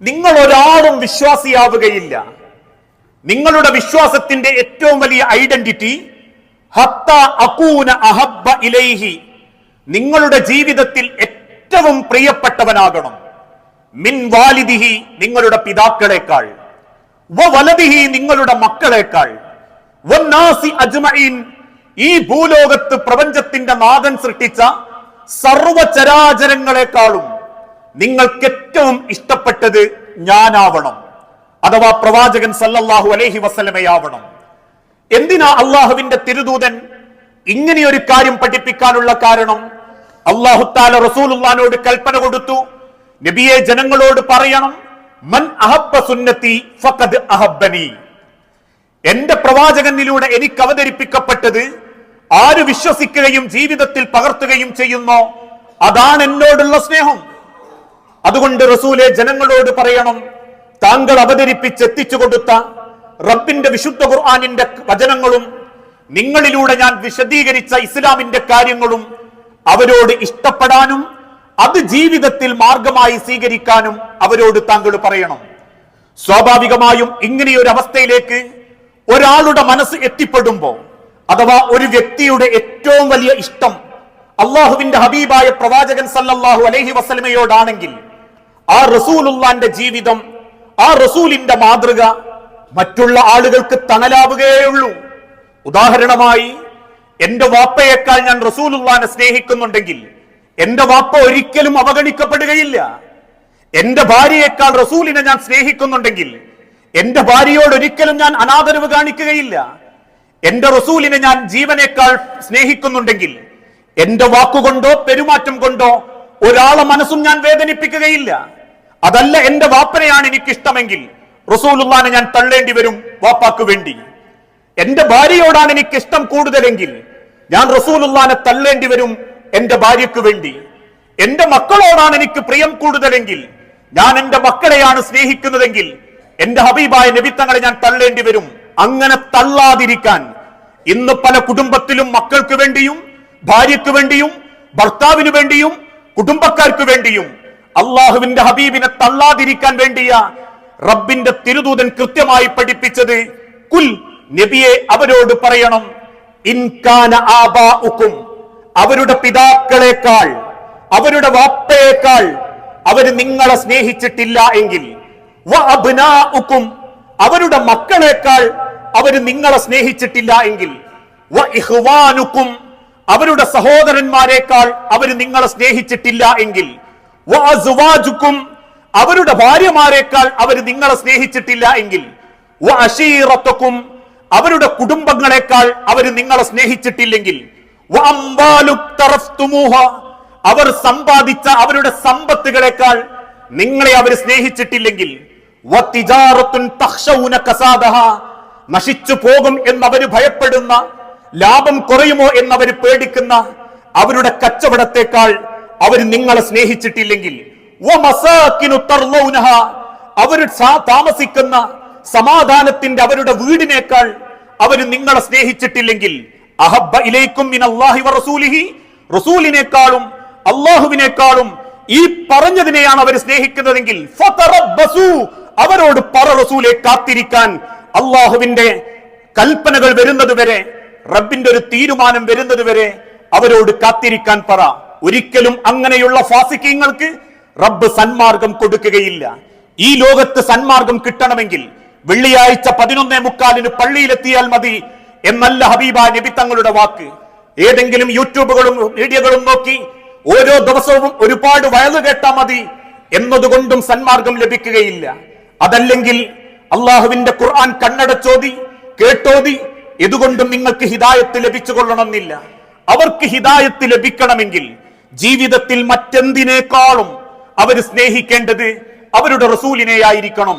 നിങ്ങൾ ഒരാളും വിശ്വാസിയാവുകയില്ല. നിങ്ങളുടെ വിശ്വാസത്തിന്റെ ഏറ്റവും വലിയ ഐഡന്റിറ്റി ഹത്ത അകൂന അഹബ്ബ ഇലൈഹി നിങ്ങളുടെ ജീവിതത്തിൽ ഏറ്റവും പ്രിയപ്പെട്ടവനാകണം. മിൻ വാലിദിഹി നിങ്ങളുടെ പിതാക്കളെക്കാൾ. വ വലതിഹി നിങ്ങളുടെ മക്കളെക്കാൾ. വന്നാസി അജ്മഈൻ ഈ ഭൂലോകത്ത് പ്രപഞ്ചത്തിന്റെ നാഥൻ സൃഷ്ടിച്ച സർവചരാചരങ്ങളെക്കാളും നിങ്ങൾക്ക് ഏറ്റവും ഇഷ്ടപ്പെട്ടത് ഞാനാവണം. അഥവാ പ്രവാചകൻ സല്ലല്ലാഹു അലൈഹി വസ്ലമയാവണം എന്തിനാ അള്ളാഹുവിന്റെ തിരുദൂതൻ ഇങ്ങനെയൊരു കാര്യം പഠിപ്പിക്കാനുള്ള കാരണം? അള്ളാഹു താല റസൂലുള്ളാനോട് കൽപ്പന കൊടുത്തു. നബിയെ ജനങ്ങളോട് പറയണം മൻ അഹബ്ബ സുന്നത്തി ഫഖദ് അഹബ്ബനി. എന്റെ പ്രവാചകനിലൂടെ എനിക്ക് അവതരിപ്പിക്കപ്പെട്ടത് ആര് വിശ്വസിക്കുകയും ജീവിതത്തിൽ പകർത്തുകയും ചെയ്യുന്നോ? അതാണ് എന്നോടുള്ള സ്നേഹം. അതുകൊണ്ട് റസൂലെ ജനങ്ങളോട് പറയണം താങ്കൾ അവതരിപ്പിച്ച് എത്തിച്ചു കൊടുത്ത റബ്ബിന്റെ വിശുദ്ധ ഖുർആാനിന്റെ വചനങ്ങളും നിങ്ങളിലൂടെ ഞാൻ വിശദീകരിച്ച ഇസ്ലാമിന്റെ കാര്യങ്ങളും അവരോട് ഇഷ്ടപ്പെടാനും അത് ജീവിതത്തിൽ മാർഗമായി സ്വീകരിക്കാനും അവരോട് താങ്കൾ പറയണം. സ്വാഭാവികമായും ഇങ്ങനെയൊരു അവസ്ഥയിലേക്ക് ഒരാളുടെ മനസ്സ് എത്തിപ്പെടുമ്പോ അഥവാ ഒരു വ്യക്തിയുടെ ഏറ്റവും വലിയ ഇഷ്ടം അള്ളാഹുവിന്റെ ഹബീബായ പ്രവാചകൻ സല്ലാഹു അലഹി വസല്ലമയോടാണെങ്കിൽ ആ റസൂലുള്ളാന്റെ ജീവിതം ആ റസൂലിന്റെ മാതൃക മറ്റുള്ള ആളുകൾക്ക് തണലാവുകയുള്ളൂ ഉദാഹരണമായി എന്റെ വാപ്പയേക്കാൾ ഞാൻ റസൂലുള്ളാനെ സ്നേഹിക്കുന്നുണ്ടെങ്കിൽ എന്റെ വാപ്പ ഒരിക്കലും അവഗണിക്കപ്പെടുകയില്ല. എന്റെ ഭാര്യയേക്കാൾ റസൂലിനെ ഞാൻ സ്നേഹിക്കുന്നുണ്ടെങ്കിൽ എന്റെ ഭാര്യയോട് ഒരിക്കലും ഞാൻ അനാദരവ് കാണിക്കുകയില്ല. എന്റെ റസൂലിനെ ഞാൻ ജീവനേക്കാൾ സ്നേഹിക്കുന്നുണ്ടെങ്കിൽ എന്റെ വാക്കുകൊണ്ടോ പെരുമാറ്റം കൊണ്ടോ ഒരാളെ മനസ്സും ഞാൻ വേദനിപ്പിക്കുകയില്ല. അതല്ല എന്റെ വാപ്പനെയാണ് എനിക്കിഷ്ടമെങ്കിൽ റസൂലുള്ളാനെ ഞാൻ തള്ളേണ്ടി വരും വാപ്പാക്ക് വേണ്ടി. എന്റെ ഭാര്യയോടാണ് എനിക്ക് ഇഷ്ടം കൂടുതലെങ്കിൽ ഞാൻ റസൂലുള്ളാനെ തള്ളേണ്ടി വരും എന്റെ ഭാര്യയ്ക്ക് വേണ്ടി. എന്റെ മക്കളോടാണ് എനിക്ക് പ്രിയം കൂടുതലെങ്കിൽ ഞാൻ എന്റെ മക്കളെയാണ് സ്നേഹിക്കുന്നതെങ്കിൽ എന്റെ ഹബീബായ നബിത്തങ്ങളെ ഞാൻ തള്ളേണ്ടി വരും. അങ്ങനെ തള്ളാതിരിക്കാൻ ഇന്ന് പല കുടുംബത്തിലും മക്കൾക്ക് വേണ്ടിയും ഭാര്യയ്ക്ക് വേണ്ടിയും ഭർത്താവിന് വേണ്ടിയും കുടുംബക്കാർക്ക് വേണ്ടിയും അള്ളാഹുവിന്റെ ഹബീബിനെ തള്ളാതിരിക്കാൻ വേണ്ടിയ റബ്ബിന്റെ തിരുദൂതൻ കൃത്യമായി പഠിപ്പിച്ചത്. കുൽ നബിയെ അവരോട് പറയണം. ഇൻകാന ആബാഉക്കും അവരുടെ പിതാക്കളെക്കാൾ അവരുടെ വാപ്പയേക്കാൾ അവർ നിങ്ങളെ സ്നേഹിച്ചിട്ടില്ല എങ്കിൽ ഉക്കും അവരുടെ മക്കളെക്കാൾ അവർ നിങ്ങളെ സ്നേഹിച്ചിട്ടില്ല എങ്കിൽ അവരുടെ സഹോദരന്മാരെക്കാൾ അവർ നിങ്ങളെ സ്നേഹിച്ചിട്ടില്ല എങ്കിൽ അവരുടെ ഭാര്യമാരെക്കാൾ അവർ നിങ്ങളെ സ്നേഹിച്ചിട്ടില്ല എങ്കിൽ അവരുടെ കുടുംബങ്ങളെക്കാൾ അവർ നിങ്ങളെ സ്നേഹിച്ചിട്ടില്ലെങ്കിൽ അവർ സമ്പാദിച്ച അവരുടെ സമ്പത്തുകളെക്കാൾ നിങ്ങളെ അവർ സ്നേഹിച്ചിട്ടില്ലെങ്കിൽ നശിച്ചു പോകും എന്നവർ ഭയപ്പെടുന്ന ലാഭം കുറയുമോ എന്നവർ പേടിക്കുന്ന അവരുടെ കച്ചവടത്തെക്കാൾ അവർ നിങ്ങളെ സ്നേഹിച്ചിട്ടില്ലെങ്കിൽ. അവർ താമസിക്കുന്ന സമാധാനത്തിന്റെ അവരുടെ വീടിനേക്കാൾ അവർ നിങ്ങളെ സ്നേഹിച്ചിട്ടില്ലെങ്കിൽ. അഹബ്ബ ഇലൈക്കും റസൂലിനേക്കാളും അള്ളാഹുവിനേക്കാളും ഈ പറഞ്ഞതിനെയാണ് അവർ സ്നേഹിക്കുന്നതെങ്കിൽ. അവരോട് പറ റസൂലെ കാത്തിരിക്കാൻ. അള്ളാഹുവിന്റെ കൽപ്പനകൾ വരുന്നത് വരെ റബ്ബിന്റെ ഒരു തീരുമാനം വരുന്നത് വരെ അവരോട് കാത്തിരിക്കാൻ പറ. ഒരിക്കലും അങ്ങനെയുള്ള ഫാസിക്കങ്ങൾക്ക് റബ്ബ് സന്മാർഗം കൊടുക്കുകയില്ല. ഈ ലോകത്ത് സന്മാർഗം കിട്ടണമെങ്കിൽ വെള്ളിയാഴ്ച പതിനൊന്നേ മുക്കാലിന് പള്ളിയിലെത്തിയാൽ മതി എന്നല്ല ഹബീബ നബി തങ്ങളുടെ വാക്ക്. ഏതെങ്കിലും യൂട്യൂബുകളും മീഡിയകളും നോക്കി ഓരോ ദിവസവും ഒരുപാട് വയലു കേട്ടാ മതി എന്നതുകൊണ്ടും സന്മാർഗം ലഭിക്കുകയില്ല. അതല്ലെങ്കിൽ അള്ളാഹുവിന്റെ ഖുർആൻ കണ്ണടച്ചോതി കേട്ടോതി ഇതുകൊണ്ടും നിങ്ങൾക്ക് ഹിദായത്ത് ലഭിച്ചു കൊള്ളണമെന്നില്ല അവർക്ക് ഹിദായത്ത് ലഭിക്കണമെങ്കിൽ ജീവിതത്തിൽ മറ്റെന്തിനേക്കാളും അവർ സ്നേഹിക്കേണ്ടത് അവരുടെ റസൂലിനെ ആയിരിക്കണം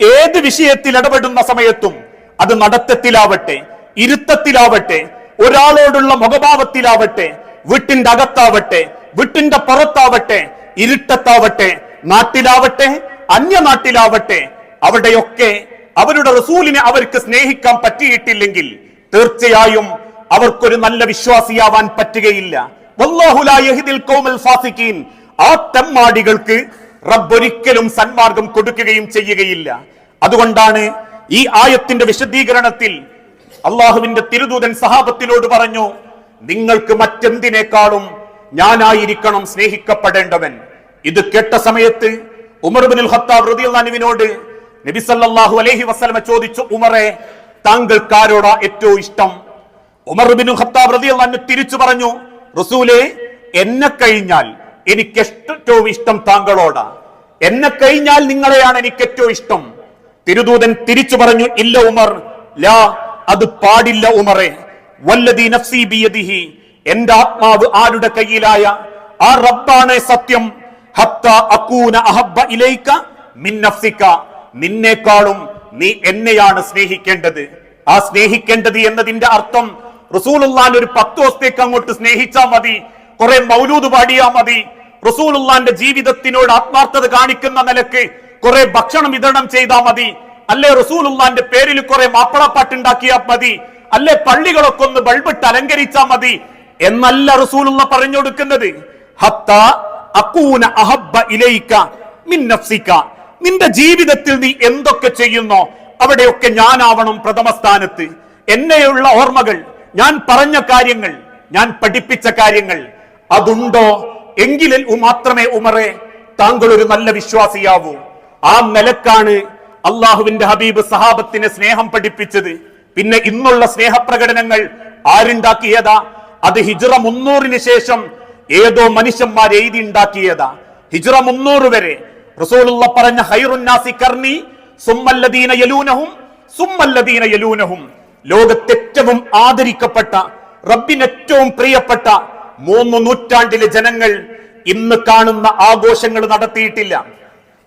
ഏത് വിഷയത്തിൽ ഇടപെടുന്ന സമയത്തും അത് നടത്തത്തിലാവട്ടെ ഇരുത്തത്തിലാവട്ടെ ഒരാളോടുള്ള മുഖഭാവത്തിലാവട്ടെ വീട്ടിന്റെ അകത്താവട്ടെ വീട്ടിന്റെ പുറത്താവട്ടെ ഇരുട്ടത്താവട്ടെ നാട്ടിലാവട്ടെ അന്യനാട്ടിലാവട്ടെ അവിടെയൊക്കെ അവരുടെ റസൂലിനെ അവർക്ക് സ്നേഹിക്കാൻ പറ്റിയിട്ടില്ലെങ്കിൽ തീർച്ചയായും അവർക്കൊരു നല്ല വിശ്വാസിയാവാൻ പറ്റുകയില്ല. ആ തെമ്മാടികൾക്ക് റബ്ബൊരിക്കലും സന്മാർഗം കൊടുക്കുകയും ചെയ്യുകയില്ല. അതുകൊണ്ടാണ് ഈ ആയത്തിന്റെ വിശദീകരണത്തിൽ അള്ളാഹുവിന്റെ തിരുദൂതൻ സഹാബത്തിനോട് പറഞ്ഞു നിങ്ങൾക്ക് മറ്റെന്തിനേക്കാളും ഞാനായിരിക്കണം സ്നേഹിക്കപ്പെടേണ്ടവൻ. ഇത് കേട്ട സമയത്ത് ഉമർ ബിൻ ഖത്താബ് റളിയല്ലാഹുവിനോട് നബി ചോദിച്ചു ഉമറെ താങ്കൾക്കാരോടാ ഏറ്റവും ഇഷ്ടം? ഉമർ ബിൻ ഖത്താബ് റതി തിരിച്ചു പറഞ്ഞു റസൂലേ എന്നെ കഴിഞ്ഞാൽ എനിക്ക് ഏറ്റവും ഇഷ്ടം താങ്കളോടാ. എന്നെ കഴിഞ്ഞാൽ നിങ്ങളെയാണ് എനിക്ക് ഏറ്റവും ഇഷ്ടം. തിരുദൂതൻ തിരിച്ചു പറഞ്ഞു ഇല്ല ഉമർ ലാ അത് പാടില്ല ഉമറെ. വല്ലതി നഫ്സി ബിയദിഹി. എന്റെ ആത്മാവ് ആരുടെ കയ്യിലായ? ആ റബ്ബാണ് സത്യം. ഹത്ത അക്കൂന അഹബ്ബ ഇലൈക മിൻ നഫ്സിക. നിന്നേക്കാളും നീ എന്നെയാണ് സ്നേഹിക്കേണ്ടത്. ആ സ്നേഹിക്കേണ്ടത് എന്നതിന്റെ അർത്ഥം റസൂലുള്ളാൻ ഒരു പത്ത് ദിവസത്തേക്ക് അങ്ങോട്ട് സ്നേഹിച്ചാൽ മതി. കുറെ മൗലൂദ് പാടിയാ മതി. റസൂലുള്ളാന്റെ ജീവിതത്തിനോട് ആത്മാർത്ഥത കാണിക്കുന്ന നിലയ്ക്ക് കുറെ ഭക്ഷണം വിതരണം ചെയ്താൽ മതി. അല്ലെ റസൂലുള്ളാന്റെ പേരിൽ കുറെ മാപ്പിളപ്പാട്ടുണ്ടാക്കിയാൽ മതി. അല്ലെ പള്ളികളൊക്കെ ഒന്ന് ബൾബിട്ട് അലങ്കരിച്ചാൽ മതി. എന്നല്ല റസൂലുള്ള പറഞ്ഞു കൊടുക്കുന്നത്. ഹത്ത അഹബ്ബ മിൻ നിന്റെ ജീവിതത്തിൽ നീ എന്തൊക്കെ ചെയ്യുന്നോ അവിടെയൊക്കെ ഞാനാവണം പ്രഥമ സ്ഥാനത്ത്. എന്നെയുള്ള ഓർമ്മകൾ ഞാൻ പറഞ്ഞ കാര്യങ്ങൾ ഞാൻ പഠിപ്പിച്ച കാര്യങ്ങൾ അതുണ്ടോ? എങ്കിൽ മാത്രമേ ഉമറെ താങ്കൾ ഒരു നല്ല വിശ്വാസിയാവൂ. ആ നിലക്കാണ് അള്ളാഹുവിന്റെ ഹബീബ് സഹാബത്തിന് സ്നേഹം പഠിപ്പിച്ചത്. പിന്നെ ഇന്നുള്ള സ്നേഹപ്രകടനങ്ങൾ ആരുണ്ടാക്കിയതാ? അത് ഹിജ്റ മുന്നൂറിന് ശേഷം ഏതോ മനുഷ്യന്മാർ എഴുതി ഉണ്ടാക്കിയതാ ഹിജ്റ മുന്നൂറ് വരെ. റസൂലുള്ള പറഞ്ഞ ഹൈറുന്നാസി കർണി സുമ്മല്ലദീന യലൂനഹും സുമ്മല്ലദീന യലൂനഹും. ലോകത്തേറ്റവും ആദരിക്കപ്പെട്ട റബ്ബിന് ഏറ്റവും പ്രിയപ്പെട്ട മൂന്ന് നൂറ്റാണ്ടിലെ ജനങ്ങൾ ഇന്ന് കാണുന്ന ആഘോഷങ്ങൾ നടത്തിയിട്ടില്ല.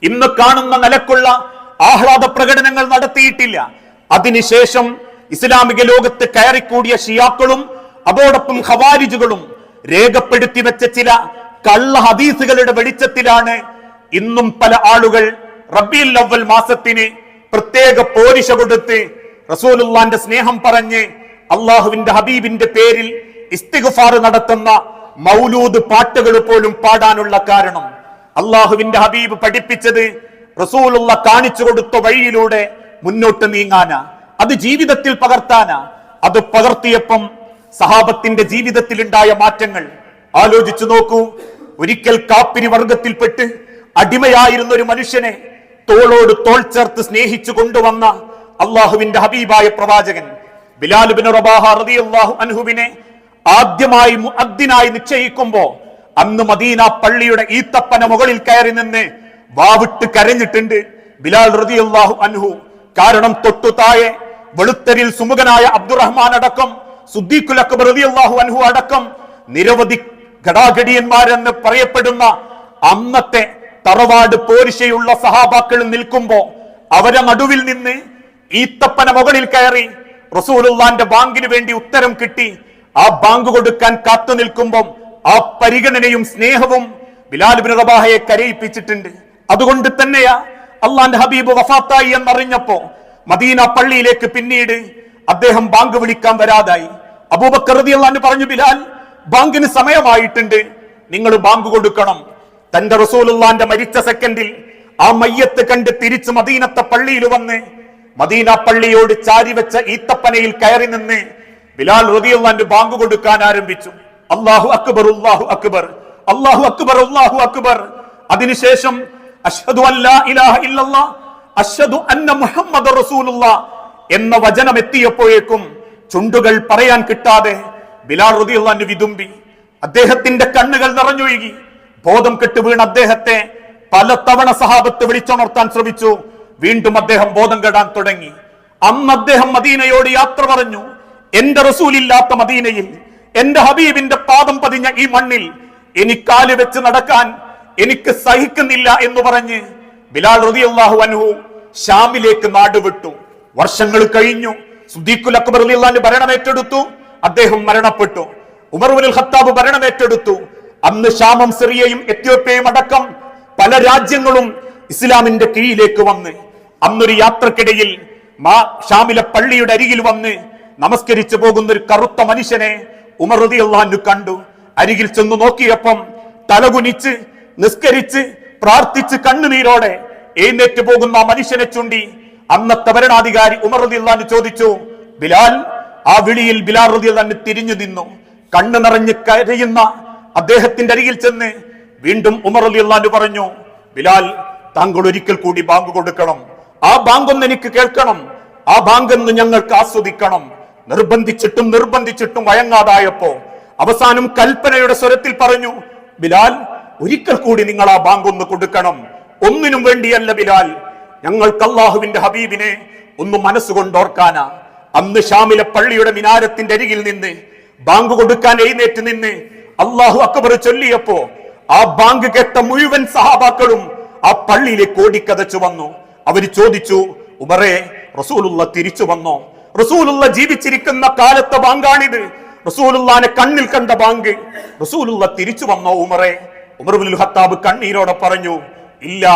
ഇന്ന് കാണുന്ന നിലക്കുള്ള ആഹ്ലാദ പ്രകടനങ്ങൾ നടത്തിയിട്ടില്ല. അതിനുശേഷം ഇസ്ലാമിക ലോകത്ത് കയറിക്കൂടിയ ഷിയാക്കളും അതോടൊപ്പം ഖവാരിജുകളും രേഖപ്പെടുത്തി വെച്ച ചില കള്ള ഹദീസുകളുടെ വെളിച്ചത്തിലാണ് ഇന്നും പല ആളുകൾ റബ്ബിൽ അവൽ മാസത്തിന് പ്രത്യേക പോരിശ കൊടുത്ത് റസൂലുള്ളാന്റെ സ്നേഹം പറഞ്ഞ് അള്ളാഹുവിന്റെ ഹബീബിന്റെ പേരിൽ ഇസ്തിഗ്ഫാർ നടത്തുന്ന മൗലൂദ് പാട്ടുകൾ പോലും പാടാനുള്ള കാരണം അള്ളാഹുവിന്റെ ഹബീബ് പഠിപ്പിച്ചത് റസൂലുള്ള കാണിച്ചു കൊടുത്ത വഴിയിലൂടെ മുന്നോട്ട് നീങ്ങാനാ അത് ജീവിതത്തിൽ പകർത്താനാ. അത് പകർത്തിയപ്പം സഹാബത്തിന്റെ ജീവിതത്തിൽ ഉണ്ടായ മാറ്റങ്ങൾ. ആലോചിച്ചു നോക്കൂ ഒരിക്കൽ കാപ്പിരി വർഗത്തിൽപ്പെട്ട് അടിമയായിരുന്ന ഒരു മനുഷ്യനെ തോളോട് തോൾ ചേർത്ത് സ്നേഹിച്ചു കൊണ്ടുവന്ന അള്ളാഹുവിന്റെ ഹബീബായ പ്രവാചകൻ ബിലാലുബിൻ റബാഹ അൻഹുവിനെ ആദ്യമായി മുഅദ്ദിനായി നിശ്ചയിക്കുമ്പോ അന്ന് മദീന പള്ളിയുടെ ഈത്തപ്പന മുകളിൽ കയറി നിന്ന് വാവിട്ട് കരഞ്ഞിട്ടുണ്ട് ബിലാൽ റളിയല്ലാഹു അൻഹു. കാരണം തൊട്ടു താഴെ വെളുത്തരിൽ സുമുഖനായ അബ്ദുറഹ്മാൻ അടക്കം സുദ്ദീഖുൽ അക്ബർ റളിയല്ലാഹു അൻഹു അടക്കം നിരവധി ഘടാഘടിയന്മാരെന്ന് പറയപ്പെടുന്ന അന്നത്തെ തറവാട് പോരിശയുള്ള സഹാബാക്കൾ നിൽക്കുമ്പോ അവരെ നടുവിൽ നിന്ന് ഈത്തപ്പന മുകളിൽ കയറി റസൂലുള്ളാന്റെ ബാങ്കിന് വേണ്ടി ഉത്തരം കിട്ടി. ആ ബാങ്ക് കൊടുക്കാൻ കാത്തു നിൽക്കുമ്പം ആ പരിഗണനയും സ്നേഹവും ബിലാൽ ബിൻ റബാഹയെ കരയിപ്പിച്ചിട്ടുണ്ട്. അതുകൊണ്ട് തന്നെയാ അള്ളാന്റെ ഹബീബ് വഫാത്തായി എന്നറിഞ്ഞപ്പോ മദീന പള്ളിയിലേക്ക് പിന്നീട് അദ്ദേഹം ബാങ്ക് വിളിക്കാൻ വരാതായി. അബൂബക്കർ റളിയല്ലാഹു പറഞ്ഞു ബിലാൽ ബാങ്കിന് സമയമായിട്ടുണ്ട്. നിങ്ങൾ ബാങ്ക് കൊടുക്കണം. തന്റെ റസൂലുള്ളാന്റെ മരിച്ച സെക്കൻഡിൽ ആ മയ്യത്ത് കണ്ട് തിരിച്ച് മദീനത്തെ പള്ളിയിൽ വന്ന് മദീന പള്ളിയോട് ചാരിവെച്ച ഈത്തപ്പനയിൽ കയറി നിന്ന് ബിലാൽ റതിയുള്ള ബാങ്ക് കൊടുക്കാൻ ആരംഭിച്ചു. അള്ളാഹു അക്ബർ അള്ളാഹു അക്ബർ അള്ളാഹു അക്ബർ അള്ളാഹു അക്ബർ. അതിനുശേഷം അഷ്ഹദു അല്ലാ ഇലാഹ ഇല്ലല്ലാ അഷ്ഹദു അന്ന മുഹമ്മദ് റസൂലുള്ള എന്ന വചനം എത്തിയപ്പോഴേക്കും ചുണ്ടുകൾ പറയാൻ കിട്ടാതെ ബിലാൽ റതിയുള്ള വിതുമ്പി. അദ്ദേഹത്തിന്റെ കണ്ണുകൾ നിറഞ്ഞൊഴുകി. ബോധം കെട്ട് വീണ അദ്ദേഹത്തെ പലതവണ സഹാബത്ത് വിളിച്ചുണർത്താൻ ശ്രമിച്ചു. വീണ്ടും അദ്ദേഹം ബോധം കെടാൻ തുടങ്ങി. അന്ന് അദ്ദേഹം മദീനയോട് യാത്ര പറഞ്ഞു എന്റെ റസൂലില്ലാത്ത മദീനയിൽ എന്റെ ഹബീബിന്റെ പാദം പതിഞ്ഞ ഈ മണ്ണിൽ എനിക്കാൽ വെച്ച് നടക്കാൻ എനിക്ക് സഹിക്കുന്നില്ല എന്ന് പറഞ്ഞ് ബിലാൽ റളിയല്ലാഹു അൻഹു ഷാമിലേക്ക് നാടുവിട്ടു വർഷങ്ങൾ കഴിഞ്ഞു. സുദീഖുൽ അക്ബർ റളിയല്ലാഹു ഭരണം ഏറ്റെടുത്തു അദ്ദേഹം മരണപ്പെട്ടു. ഉമറുൽ ഖത്താബ് ഭരണം ഏറ്റെടുത്തു അന്ന് ഷാമം സിറിയയും എത്യോപ്യയും അടക്കം പല രാജ്യങ്ങളും ഇസ്ലാമിന്റെ കീഴിലേക്ക് വന്ന് അന്നൊരു യാത്രക്കിടയിൽ മാ ഷാമിലെ പള്ളിയുടെ അരികിൽ വന്ന് നമസ്കരിച്ചു പോകുന്ന ഒരു കറുത്ത മനുഷ്യനെ ഉമർ റളിയല്ലാഹു കണ്ടു. അരികിൽ ചെന്നു നോക്കിയപ്പം തലകുനിച്ച് നിസ്കരിച്ച് പ്രാർത്ഥിച്ച് കണ്ണുനീരോടെ എഴുന്നേറ്റ് പോകുന്ന ആ മനുഷ്യനെ ചൂണ്ടി അന്നത്തെ ഭരണാധികാരി ഉമർ റളിയല്ലാഹു ചോദിച്ചു ബിലാൽ ആ വിളിയിൽ ബിലാൽ റളിയല്ലാഹു തിരിഞ്ഞു നിന്നു. കണ്ണു നിറഞ്ഞ് കരയുന്ന അദ്ദേഹത്തിന്റെ അരികിൽ ചെന്ന് വീണ്ടും ഉമർ റളിയല്ലാഹു പറഞ്ഞു ബിലാൽ താങ്കൾ ഒരിക്കൽ കൂടി ബാങ്ക് കൊടുക്കണം. ആ ബാങ്ക് ഒന്ന് എനിക്ക് കേൾക്കണം. ആ ബാങ്ക് ഒന്ന് ഞങ്ങൾക്ക് ആസ്വദിക്കണം. നിർബന്ധിച്ചിട്ടും നിർബന്ധിച്ചിട്ടും വയങ്ങാതായപ്പോ അവസാനം കൽപ്പനയുടെ സ്വരത്തിൽ പറഞ്ഞു ബിലാൽ ഒരിക്കൽ കൂടി നിങ്ങൾ ആ ബാങ്ക് ഒന്ന് കൊടുക്കണം. ഒന്നിനും വേണ്ടിയല്ല ബിലാൽ. ഞങ്ങൾക്ക് അള്ളാഹുവിന്റെ ഹബീബിനെ ഒന്ന് മനസ്സുകൊണ്ട് ഓർക്കാനാ അന്ന് ഷാമിലെ പള്ളിയുടെ മിനാരത്തിന്റെ അരികിൽ നിന്ന് ബാങ്ക് കൊടുക്കാൻ എഴുന്നേറ്റ് നിന്ന് അള്ളാഹു അക്ബർ ചൊല്ലിയപ്പോ ആ ബാങ്ക് കേട്ട മുഴുവൻ സഹാബാക്കളും ആ പള്ളിയിലേക്ക് ഓടിക്കതച്ചു വന്നു. അവർ ചോദിച്ചു ഉമറേ റസൂലുള്ള തിരിച്ചു വന്നോ? റസൂലുള്ള ജീവിച്ചിരിക്കുന്ന കാലത്തെ ബാങ്കാണിത്. റസൂലുള്ളാനെ കണ്ണിൽ കണ്ട ബാങ്ക്. റസൂലുള്ള തിരിച്ചു വന്നോ ഉമറെ? ഉമർബുൽ ഹത്താബ് കണ്ണീരോടെ പറഞ്ഞു ഇല്ല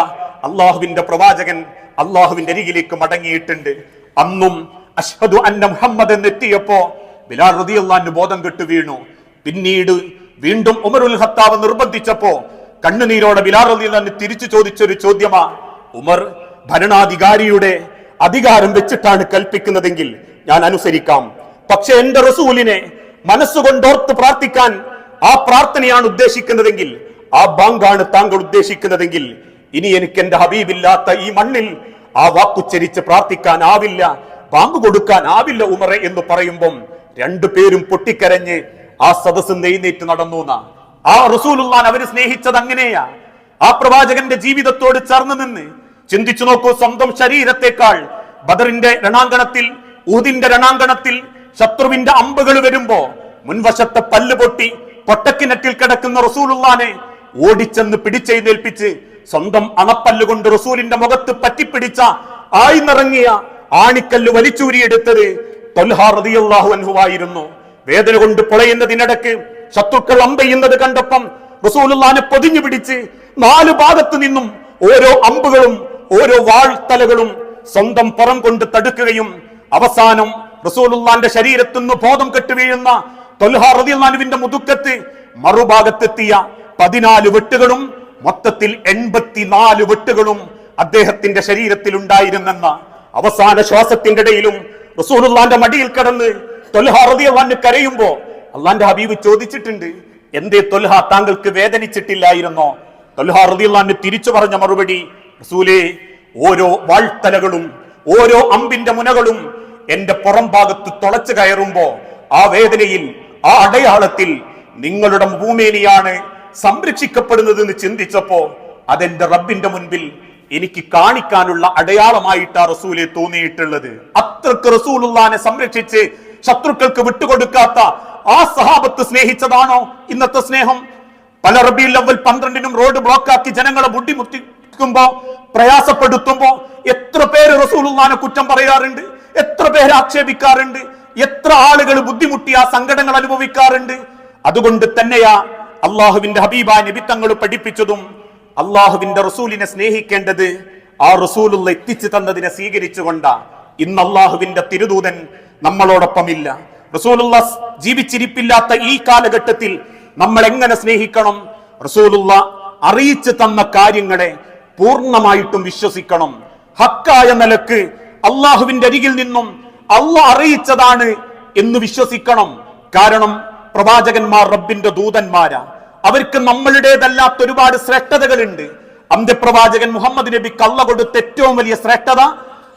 അള്ളാഹുവിന്റെ പ്രവാചകൻ അള്ളാഹുവിന്റെ അരികിലേക്ക് മടങ്ങിയിട്ടുണ്ട്. അന്നും അഷ്ഹദു അന്ന മുഹമ്മദ് എന്നെത്തിയപ്പോ ബിലാൽ റളിയല്ലാഹു ബോധം കെട്ടു വീണു. പിന്നീട് വീണ്ടും ഉമറുൽ ഖത്താബ് നിർബന്ധിച്ചപ്പോ കണ്ണുനീരോടെ ബിലാൽ നിന്ന് തിരിച്ചു ചോദിച്ചൊരു ചോദ്യമാ ഉമർ ഭരണാധികാരിയുടെ അധികാരം വെച്ചിട്ടാണ് കൽപ്പിക്കുന്നതെങ്കിൽ ഞാൻ അനുസരിക്കാം പക്ഷെ എന്റെ റസൂലിനെ മനസ്സുകൊണ്ടോർത്ത് പ്രാർത്ഥിക്കാൻ ആ പ്രാർത്ഥനയാണ് ഉദ്ദേശിക്കുന്നതെങ്കിൽ ആ ബാങ്കാണ് താങ്കൾ ഉദ്ദേശിക്കുന്നതെങ്കിൽ ഇനി എനിക്ക് എന്റെ ഹബീബില്ലാത്ത ഈ മണ്ണിൽ ആ വാക്കുച്ചരിച്ച് പ്രാർത്ഥിക്കാൻ ആവില്ല ബാങ്ക് കൊടുക്കാൻ ആവില്ല ഉമറെ എന്ന് പറയുമ്പം രണ്ടുപേരും പൊട്ടിക്കരഞ്ഞ് ആ സദസ്സ് നെയ്നേറ്റ് നടന്നു എന്നാ. ആ റസൂലുള്ളാൻ അവർ സ്നേഹിച്ചത് അങ്ങനെയാ. ആ പ്രവാചകന്റെ ജീവിതത്തോട് ചേർന്ന് നിന്ന് ചിന്തിച്ചു നോക്കൂ സ്വന്തം ശരീരത്തെക്കാൾ ബദറിന്റെ രണാങ്കണത്തിൽ ഊതിന്റെ രണാങ്കണത്തിൽ ശത്രുവിന്റെ അമ്പുകൾ വരുമ്പോ മുൻവശത്തെ പല്ല് പൊട്ടി പൊട്ടക്കിനറ്റിൽ കിടക്കുന്ന റസൂലുള്ളാനെ ഓടിച്ചെന്ന് പിടിച്ചെഴുന്നേൽപ്പിച്ച് സ്വന്തം അണപ്പല്ലുകൊണ്ട് റസൂലിന്റെ മുഖത്ത് പറ്റിപ്പിടിച്ച ആയിന്നിറങ്ങിയ ആണിക്കല്ല് വലിച്ചൂരിയെടുത്തത് തൊൽഹാ അൻഹുവായിരുന്നു വേദന കൊണ്ട് പൊളയുന്നതിനിടക്ക് ശത്രുക്കൾ അമ്പെയ്യുന്നത് കണ്ടപ്പം റസൂലുള്ളാനെ പൊതിഞ്ഞു പിടിച്ച് നാല് ഭാഗത്തു നിന്നും ഓരോ അമ്പുകളും ഓരോ വാൾത്തലകളും സ്വന്തം പുറം കൊണ്ട് തടുക്കുകയും അവസാനം റസൂലുള്ളാന്റെ ശരീരത്തുനിന്ന് ബോധം കെട്ടുവീഴുന്ന വീഴുന്ന തൊൽഹാ റളിയല്ലാഹുവിന്റെ മുതുക്കത്ത് മറുഭാഗത്തെത്തിയ പതിനാല് വെട്ടുകളും മൊത്തത്തിൽ എൺപത്തിനാല് വെട്ടുകളും അദ്ദേഹത്തിന്റെ ശരീരത്തിൽ ഉണ്ടായിരുന്നെന്ന അവസാന ശ്വാസത്തിന്റെ ഇടയിലും റസൂലുള്ളാന്റെ മടിയിൽ കിടന്ന് തൊൽഹാ റളിയല്ലാഹു കരയുമ്പോ അള്ളാന്റെ ഹബീബ് ചോദിച്ചിട്ടുണ്ട് എന്തേ തൊൽഹ താങ്കൾക്ക് വേദനിച്ചിട്ടില്ലായിരുന്നോ? തൊൽഹ റുദിയുള്ള തിരിച്ചു പറഞ്ഞ മറുപടി റസൂലേ ഓരോ വാഴ്ത്തലകളും ഓരോ അമ്പിന്റെ മുനകളും എന്റെ പുറം ഭാഗത്ത് തുളച്ചു കയറുമ്പോ ആ വേദനയിൽ ആ അടയാളത്തിൽ നിങ്ങളുടെ ഭൂമേനിയാണ് സംരക്ഷിക്കപ്പെടുന്നത് എന്ന് ചിന്തിച്ചപ്പോ അതെന്റെ റബ്ബിന്റെ മുൻപിൽ എനിക്ക് കാണിക്കാനുള്ള അടയാളമായിട്ടാ റസൂലെ തോന്നിയിട്ടുള്ളത്. അത്രയ്ക്ക് റസൂലുള്ളാനെ സംരക്ഷിച്ച് ശത്രുക്കൾക്ക് വിട്ടുകൊടുക്കാത്ത ആ സഹാബത്ത് സ്നേഹിച്ചതാണോ ഇന്നത്തെ സ്നേഹം? പല റബിയിൽ ലവൽ പന്ത്രണ്ടിനും റോഡ് ബ്ലോക്കാക്കി ജനങ്ങളെ ബുദ്ധിമുട്ടിക്കുമ്പോ പ്രയാസപ്പെടുത്തുമ്പോ എത്ര പേര് റസൂലുള്ളാനെ കുറ്റം പറയാറുണ്ട്? എത്ര പേര് ആക്ഷേപിക്കാറുണ്ട്? എത്ര ആളുകൾ ബുദ്ധിമുട്ടി ആ സങ്കടങ്ങൾ അനുഭവിക്കാറുണ്ട്? അതുകൊണ്ട് തന്നെയാ അള്ളാഹുവിന്റെ ഹബീബ നിബിത്തങ്ങൾ പഠിപ്പിച്ചതും അള്ളാഹുവിന്റെ റസൂലിനെ സ്നേഹിക്കേണ്ടത് ആ റസൂലുള്ള എത്തിച്ചു തന്നതിനെ സ്വീകരിച്ചുകൊണ്ട. ഇന്ന് അള്ളാഹുവിന്റെ തിരുദൂതൻ നമ്മളോടൊപ്പമില്ല. റസൂലുള്ള ജീവിച്ചിരിപ്പില്ലാത്ത ഈ കാലഘട്ടത്തിൽ നമ്മൾ എങ്ങനെ സ്നേഹിക്കണം? റസൂലുള്ള അറിയിച്ചു തന്ന കാര്യങ്ങളെ പൂർണമായിട്ടും വിശ്വസിക്കണം. ഹക്കായ നിലയ്ക്ക് അള്ളാഹുവിന്റെ അരികിൽ നിന്നും അള്ളാഹ് അറിയിച്ചതാണ് എന്ന് വിശ്വസിക്കണം. കാരണം പ്രവാചകന്മാർ റബ്ബിന്റെ ദൂതന്മാരാ. അവർക്ക് നമ്മളുടേതല്ലാത്ത ഒരുപാട് ശ്രേഷ്ഠതകളുണ്ട്. അന്ത്യപ്രവാചകൻ മുഹമ്മദ് നബി കള്ള കൊടുത്ത ഏറ്റവും വലിയ ശ്രേഷ്ഠത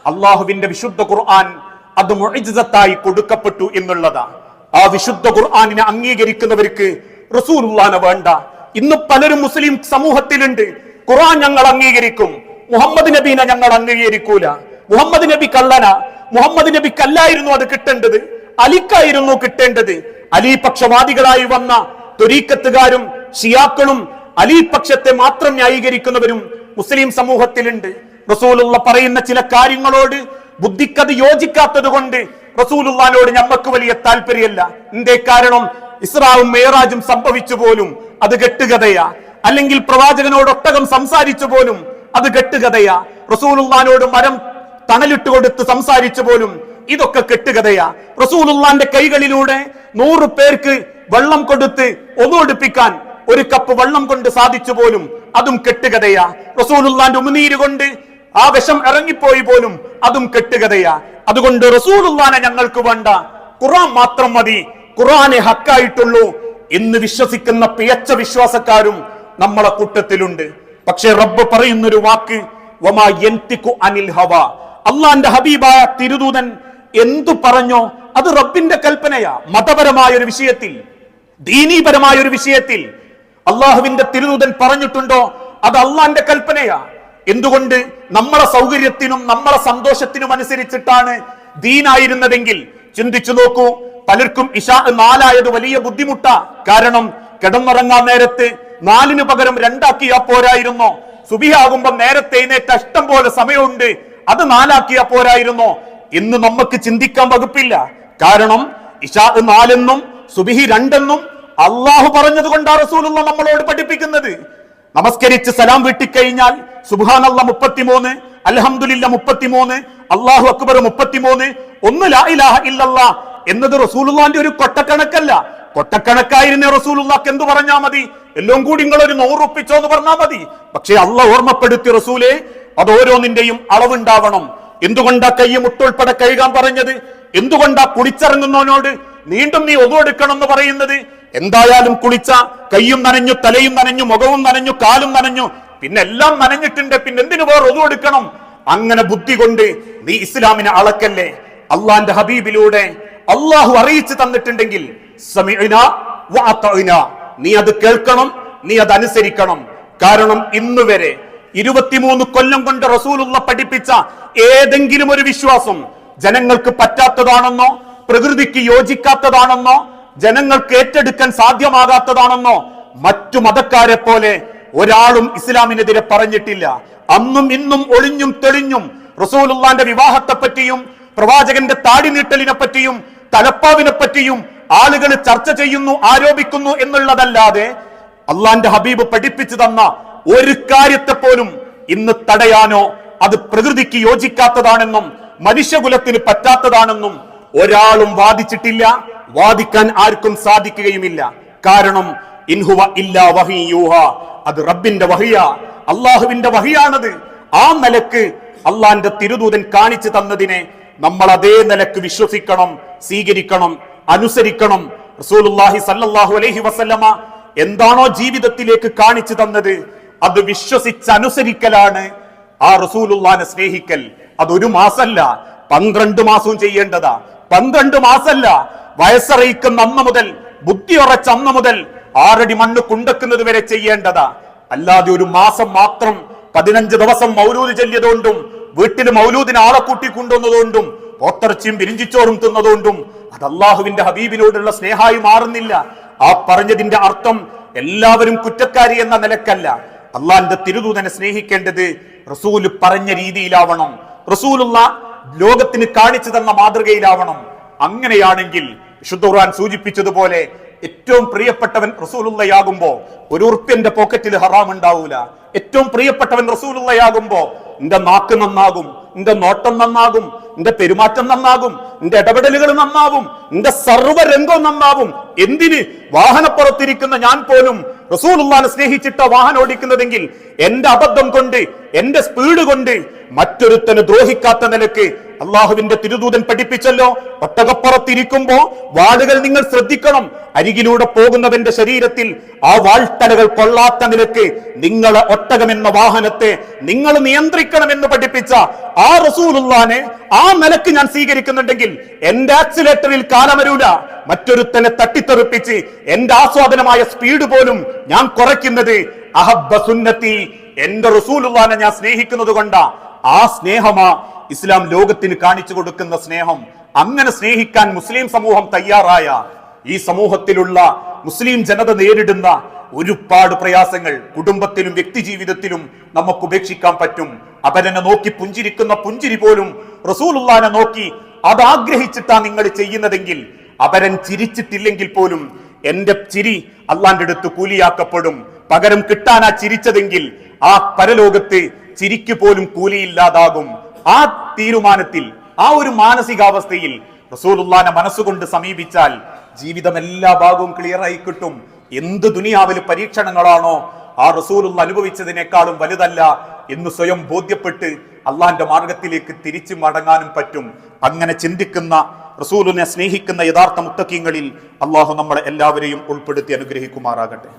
അള്ളാഹുവിന്റെ വിശുദ്ധ ഖുർആൻ അത് മുഅ്ജിസത്തായി കൊടുക്കപ്പെട്ടു എന്നുള്ളതാണ് ആ വിശുദ്ധ ഖുർആാനിനെ അംഗീകരിക്കുന്നവർക്ക് റസൂലുള്ളാനെ വേണ്ട. ഇന്ന് പലരും മുസ്ലിം സമൂഹത്തിലുണ്ട്. ഖുർആൻ ഞങ്ങൾ അംഗീകരിക്കും. മുഹമ്മദ് നബീനെ ഞങ്ങൾ അംഗീകരിക്കൂല. മുഹമ്മദ് നബി കള്ളന മുഹമ്മദ് നബി കല്ലായിരുന്നു അത് കിട്ടേണ്ടത്. അലിക്കായിരുന്നു കിട്ടേണ്ടത്. അലി പക്ഷവാദികളായി വന്ന തൊരീക്കത്തുകാരും ഷിയാക്കളും അലി പക്ഷത്തെ മാത്രം ന്യായീകരിക്കുന്നവരും മുസ്ലിം സമൂഹത്തിലുണ്ട്. റസൂലുള്ള പറയുന്ന ചില കാര്യങ്ങളോട് ബുദ്ധിക്കത് യോജിക്കാത്തത് കൊണ്ട് റസൂലുള്ളാനോട് ഞമ്മക്ക് വലിയ താല്പര്യമല്ല. എന്തേ കാരണം? ഇസ്രാവും മേറാജും സംഭവിച്ചു പോലും അത് കെട്ടുകഥയാ. അല്ലെങ്കിൽ പ്രവാചകനോട് ഒട്ടകം സംസാരിച്ചു പോലും അത് കെട്ടുകഥയാ. റസൂലുള്ളാനോട് മരം തണലിട്ട് കൊടുത്ത് സംസാരിച്ചു പോലും ഇതൊക്കെ കെട്ടുകഥയാ. റസൂലുള്ളാന്റെ കൈകളിലൂടെ നൂറ് പേർക്ക് വെള്ളം കൊടുത്ത് ഒന്നുകൊടുപ്പിക്കാൻ ഒരു കപ്പ് വെള്ളം കൊണ്ട് സാധിച്ചു പോലും അതും കെട്ടുകഥയാ. റസൂലുള്ളാന്റെ ഉമിനീര് കൊണ്ട് ആ വിഷം ഇറങ്ങിപ്പോയി പോലും അതും കെട്ടുകഥയാ. അതുകൊണ്ട് റസൂലുള്ളാനെ ഞങ്ങൾക്ക് വേണ്ട ഖുറാൻ മാത്രം മതി. ഖുറാനെ ഹക്കായിട്ടുള്ളൂ എന്ന് വിശ്വസിക്കുന്ന പിയച്ച വിശ്വാസക്കാരും നമ്മളെ കൂട്ടത്തിലുണ്ട്. പക്ഷെ റബ്ബ് പറയുന്നൊരു വാക്ക് അനിൽ ഹവ. അള്ളാന്റെ ഹബീബായ തിരുദൂതൻ എന്തു പറഞ്ഞോ അത് റബ്ബിന്റെ കൽപ്പനയാ. മതപരമായ ഒരു വിഷയത്തിൽ ദീനീപരമായ ഒരു വിഷയത്തിൽ അള്ളാഹുവിന്റെ തിരുദൂതൻ പറഞ്ഞിട്ടുണ്ടോ? അത് അള്ളാന്റെ കൽപ്പനയാ. എന്തുകൊണ്ട് നമ്മളെ സൗകര്യത്തിനും നമ്മളെ സന്തോഷത്തിനും അനുസരിച്ചിട്ടാണ് ദീനായിരുന്നതെങ്കിൽ ചിന്തിച്ചു നോക്കൂ. പലർക്കും ഇഷാ നാലായത് വലിയ ബുദ്ധിമുട്ടാ. കാരണം കിടന്നുറങ്ങാൻ നേരത്ത് നാലിന് പകരം രണ്ടാക്കിയാ പോരായിരുന്നോ. സുബിയാകുമ്പോൾ നേരത്തെ എഴുന്നേറ്റ ഇഷ്ടം പോലെ സമയമുണ്ട്. അത് നാലാക്കിയാ പോരായിരുന്നോ. എന്ന് നമുക്ക് ചിന്തിക്കാൻ വകുപ്പില്ല. കാരണം ഇഷാ നാലെന്നും സുബിഹി രണ്ടെന്നും അള്ളാഹു പറഞ്ഞത് കൊണ്ടാണ് റസൂലുള്ള നമ്മളോട് പഠിപ്പിക്കുന്നത്. നമസ്കരിച്ച് സലാം വീട്ടിക്കഴിഞ്ഞാൽ സുബാനല്ല മുപ്പത്തിമൂന്ന് അലഹമുല്ല മുപ്പത്തിമൂന്ന് അള്ളാഹു അക്ബർ മുപ്പത്തിമൂന്ന് ഒന്ന് ലാ ഇലാഹ ഇല്ലല്ലാ എന്നത് റസൂലുള്ളാന്റെ ഒരു കൊട്ടക്കണക്കല്ല. കൊട്ടക്കണക്കായിരുന്ന റസൂലുള്ളാക്ക് എന്ത് പറഞ്ഞാ മതി? എല്ലാം കൂടി നിങ്ങൾ ഒരു നൂറുപ്പിച്ചോ എന്ന് പറഞ്ഞാൽ മതി. പക്ഷെ അള്ള ഓർമ്മപ്പെടുത്തി റസൂലെ അത് ഓരോന്നിന്റെയും അളവുണ്ടാവണം. എന്തുകൊണ്ടാ കൈ മുട്ടുൾപ്പെടെ കഴുകാൻ പറഞ്ഞത്? എന്തുകൊണ്ടാ കുളിച്ചിറങ്ങുന്നവനോട് നീണ്ടും നീ ഒതുവെടുക്കണം എന്ന് പറയുന്നത്? എന്തായാലും കുളിച്ച കൈയും നനഞ്ഞു തലയും നനഞ്ഞു മുഖവും നനഞ്ഞു കാലും നനഞ്ഞു പിന്നെ എല്ലാം നനഞ്ഞിട്ടുണ്ട് പിന്നെ എന്തിനു വേറെ ഒതു എടുക്കണം അങ്ങനെ ബുദ്ധി കൊണ്ട് നീ ഇസ്ലാമിനെ അളക്കല്ലേ? അള്ളാന്റെ ഹബീബിലൂടെ അള്ളാഹു അറിയിച്ചു തന്നിട്ടുണ്ടെങ്കിൽ. നീ അത് കേൾക്കണം നീ അത് അനുസരിക്കണം. കാരണം ഇന്ന് വരെ ഇരുപത്തിമൂന്ന് കൊല്ലം കൊണ്ട് റസൂലുള്ള പഠിപ്പിച്ച ഏതെങ്കിലും ഒരു വിശ്വാസം ജനങ്ങൾക്ക് പറ്റാത്തതാണെന്നോ പ്രകൃതിക്ക് യോജിക്കാത്തതാണെന്നോ ജനങ്ങൾക്ക് ഏറ്റെടുക്കാൻ സാധ്യമാകാത്തതാണെന്നോ മറ്റു മതക്കാരെ പോലെ ഒരാളും ഇസ്ലാമിനെതിരെ പറഞ്ഞിട്ടില്ല. അന്നും ഇന്നും ഒളിഞ്ഞും തെളിഞ്ഞും റസൂലുള്ളാന്റെ വിവാഹത്തെ പറ്റിയും പ്രവാചകന്റെ താടി നീട്ടലിനെ പറ്റിയും തലപ്പാവിനെ പറ്റിയും ആളുകൾ ചർച്ച ചെയ്യുന്നു ആരോപിക്കുന്നു എന്നുള്ളതല്ലാതെ അള്ളാന്റെ ഹബീബ് പഠിപ്പിച്ചു തന്ന ഒരു കാര്യത്തെ പോലും ഇന്ന് തടയാനോ അത് പ്രകൃതിക്ക് യോജിക്കാത്തതാണെന്നും മനുഷ്യകുലത്തിന് പറ്റാത്തതാണെന്നും ഒരാളും വാദിച്ചിട്ടില്ല. വാദിക്കാൻ ആർക്കും സാധിക്കുകയുമില്ല. കാരണം ഇൻഹുവ ഇല്ലാ വഹിയൂഹ. അത് റബ്ബിന്റെ വഹിയ. അള്ളാഹുവിന്റെ വഹിയാണത്. ആ നിലയ്ക്ക് അള്ളാന്റെ തിരുദൂതൻ കാണിച്ചു തന്നതിനെ നമ്മൾ അതേ നിലയ്ക്ക് വിശ്വസിക്കണം സ്വീകരിക്കണം അനുസരിക്കണം. റസൂലുള്ളാഹി സല്ലല്ലാഹു അലൈഹി വസല്ലമ എന്താണോ ജീവിതത്തിലേക്ക് കാണിച്ചു തന്നത് അത് വിശ്വസിച്ച് അനുസരിക്കലാണ് ആ റസൂലുള്ളാനെ സ്നേഹിക്കൽ. അതൊരു മാസല്ല പന്ത്രണ്ട് മാസവും ചെയ്യേണ്ടതാ. പന്ത്രണ്ട് മാസല്ല വയസ്സറിയിക്കുന്ന അന്ന് മുതൽ ബുദ്ധി ഉറച്ച അന്ന് മുതൽ ആറടി മണ്ണ് കുണ്ടക്കുന്നത് വരെ ചെയ്യേണ്ടതാ. അല്ലാതെ ഒരു മാസം മാത്രം പതിനഞ്ച് ദിവസം മൗലൂദ് ചെല്ലിയതുകൊണ്ടും വീട്ടിൽ മൗലൂദിന് ആളെ കൂട്ടി കൊണ്ടുവന്നതുകൊണ്ടും പോത്തിറച്ചിയും പിരിഞ്ചിച്ചോറും തിന്നതുകൊണ്ടും അത് അള്ളാഹുവിന്റെ ഹബീബിനോടുള്ള സ്നേഹമായി മാറുന്നില്ല. ആ പറഞ്ഞതിന്റെ അർത്ഥം എല്ലാവരും കുറ്റക്കാരി എന്ന നിലക്കല്ല. അള്ളാഹിന്റെ തിരുദൂതനെ സ്നേഹിക്കേണ്ടത് റസൂൽ പറഞ്ഞ രീതിയിലാവണം. റസൂലുള്ള ലോകത്തിന് കാണിച്ചു തന്ന മാതൃകയിലാവണം. അങ്ങനെയാണെങ്കിൽ വിശുദ്ധ ഖുർആൻ സൂചിപ്പിച്ചതുപോലെ ഏറ്റവും പ്രിയപ്പെട്ടവൻ റസൂലുള്ളയാകുമ്പോ ഒരു ഉറുപ്പ്യന്റെ പോക്കറ്റിൽ ഹറാം ഉണ്ടാവൂല. ഏറ്റവും പ്രിയപ്പെട്ടവൻ റസൂലുള്ളയാകുമ്പോ നിന്റെ നാക്ക് നന്നാകും നിന്റെ നോട്ടം നന്നാകും നിന്റെ പെരുമാറ്റം നന്നാകും നിന്റെ ഇടപെടലുകൾ നന്നാവും നിന്റെ സർവരംഗവും നന്നാവും. എന്തിന്? വാഹനപ്പുറത്തിരിക്കുന്ന ഞാൻ പോലും റസൂലുള്ളാനെ സ്നേഹിച്ചിട്ട വാഹനം ഓടിക്കുന്നതെങ്കിൽ എന്റെ അബദ്ധം കൊണ്ട് എന്റെ സ്പീഡ് കൊണ്ട് മറ്റൊരുത്തന് ദ്രോഹിക്കാത്ത നിലയ്ക്ക് അള്ളാഹുവിന്റെ തിരുദൂതൻ പഠിപ്പിച്ചല്ലോ. ഒട്ടകപ്പുറത്തിരിക്കുമ്പോ വാളുകൾ നിങ്ങൾ ശ്രദ്ധിക്കണം. അരികിലൂടെ പോകുന്നവന്റെ ശരീരത്തിൽ ആ വാൾത്തലകൾ കൊള്ളാത്ത നിലയ്ക്ക് നിങ്ങളെ ഒട്ടകമെന്ന വാഹനത്തെ നിങ്ങൾ നിയന്ത്രിക്കണമെന്ന് പഠിപ്പിച്ച ആ റസൂലുള്ളാനെ ആ നിലയ്ക്ക് ഞാൻ സ്വീകരിക്കുന്നുണ്ടെങ്കിൽ എന്റെ ആക്സിലേറ്ററിൽ കാലമരൂല. മറ്റൊരുത്തനെ തട്ടിത്തെറിപ്പിച്ച് എന്റെ ആസ്വാദനമായ സ്പീഡ് പോലും ഞാൻ കുറയ്ക്കുന്നത്. അഹബ്ബ സുന്നത്തി എന്റെ റസൂലുള്ളാനെ ഞാൻ സ്നേഹിക്കുന്നത് കൊണ്ടാ. ആ സ്നേഹമാ ഇസ്ലാം ലോകത്തിന് കാണിച്ചു കൊടുക്കുന്ന സ്നേഹം. അങ്ങനെ സ്നേഹിക്കാൻ മുസ്ലിം സമൂഹം തയ്യാറായ ഈ സമൂഹത്തിലുള്ള മുസ്ലിം ജനത നേരിടുന്ന ഒരുപാട് പ്രയാസങ്ങൾ കുടുംബത്തിലും വ്യക്തി ജീവിതത്തിലും നമുക്ക് ഉപേക്ഷിക്കാൻ പറ്റും. അവരെന്നെ നോക്കി പുഞ്ചിരിക്കുന്ന പുഞ്ചിരി പോലും റസൂലുള്ളാനെ നോക്കി അത് നിങ്ങൾ ചെയ്യുന്നതെങ്കിൽ അവരൻ ചിരിച്ചിട്ടില്ലെങ്കിൽ പോലും എന്റെ ചിരി അള്ളാന്റെ അടുത്ത് കൂലിയാക്കപ്പെടും. പകരം കിട്ടാനാ ചിരിച്ചതെങ്കിൽ ആ പരലോകത്ത് ചിരിക്ക് പോലും കൂലിയില്ലാതാകും. ആ തീരുമാനത്തിൽ ആ ഒരു മാനസികാവസ്ഥയിൽ റസൂലുള്ളാനെ മനസ്സുകൊണ്ട് സമീപിച്ചാൽ ജീവിതം എല്ലാ ഭാഗവും ക്ലിയർ ആയി കിട്ടും. എന്ത് ദുനിയാവിൽ പരീക്ഷണങ്ങളാണോ ആ റസൂലുള്ള അനുഭവിച്ചതിനേക്കാളും വലുതല്ല എന്ന് സ്വയം ബോധ്യപ്പെട്ട് അള്ളാന്റെ മാർഗത്തിലേക്ക് തിരിച്ചു മടങ്ങാനും പറ്റും. അങ്ങനെ ചിന്തിക്കുന്ന റസൂലിനെ സ്നേഹിക്കുന്ന യഥാർത്ഥ മുത്തക്കീങ്ങളിൽ അള്ളാഹു നമ്മളെ എല്ലാവരെയും ഉൾപ്പെടുത്തി അനുഗ്രഹിക്കുമാറാകട്ടെ.